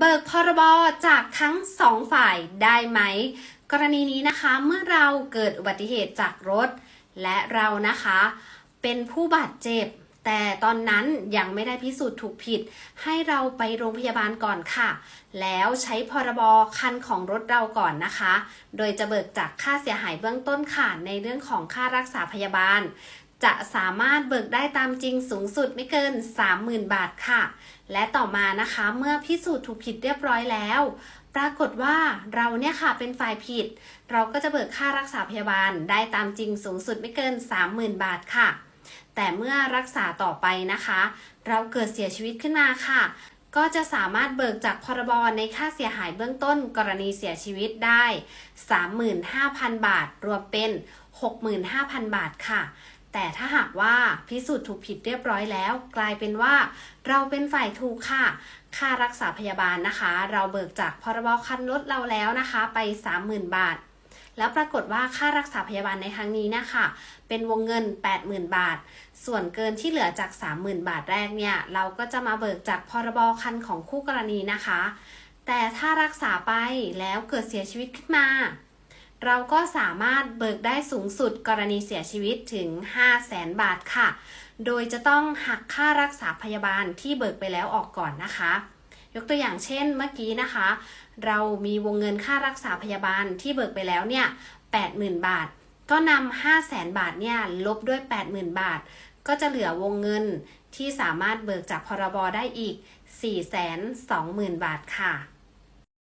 เบิกพรบจากทั้งสองฝ่ายได้ไหม กรณีนี้นะคะเมื่อเราเกิดอุบัติเหตุจากรถ และเรานะคะเป็นผู้บาดเจ็บ แต่ตอนนั้นยังไม่ได้พิสูจน์ถูกผิด ให้เราไปโรงพยาบาลก่อนค่ะ แล้วใช้พรบคันของรถเราก่อนนะคะ โดยจะเบิกจากค่าเสียหายเบื้องต้นค่ะในเรื่องของค่ารักษาพยาบาล จะสามารถเบิกได้ตามจริงสูงสุดไม่เกิน 30,000 บาทค่ะ และต่อมานะคะเมื่อพิสูจน์ถูกผิดเรียบร้อยแล้ว ปรากฏว่าเราเนี่ยค่ะเป็นฝ่ายผิด เราก็จะเบิกค่ารักษาพยาบาลได้ตามจริงสูงสุดไม่เกิน 30,000 บาทค่ะ แต่เมื่อรักษาต่อไปนะคะ เราเกิดเสียชีวิตขึ้นมาค่ะ ก็จะสามารถเบิกจากพรบในค่าเสียหายเบื้องต้นกรณีเสียชีวิตได้ 35,000 บาท รวมเป็น 65,000 บาทค่ะ แต่ถ้าหากว่าพิสูจน์ถูกผิดเรียบร้อยแล้ว กลายเป็นว่า เราเป็นฝ่ายถูกค่ะ ค่ารักษาพยาบาลนะคะ เราเบิกจากพรบคันรถเราแล้วนะคะ ไป 30,000 บาท แล้วปรากฏว่าค่ารักษาพยาบาลในครั้งนี้นะคะ เป็นวงเงิน 80,000 บาท ส่วนเกินที่เหลือจาก 30,000 บาทแรกเนี่ย เราก็จะมาเบิกจากพรบคันของคู่กรณีนะคะ แต่ถ้ารักษาไปแล้วเกิดเสียชีวิตขึ้นมา เราก็สามารถเบิกได้สูงสุดกรณีเสียชีวิตถึง 5 0 0แสนบาทค่ะ โดยจะต้องหักค่ารักษาพยาบาลที่เบิกไปแล้วออกก่อนนะคะ ยกตัวอย่างเช่นเมื่อกี้นะคะ เรามีวงเงินค่ารักษาพยาบาลที่เบิกไปแล้วเนี่ย80,000 บาท ก็นำ5 0 0แสนบาทเนี่ยลบด้วย 80,000 บาท ก็จะเหลือวงเงินที่สามารถเบิกจากพรบได้อีก 4 2 0 0 0 0 บาทค่ะ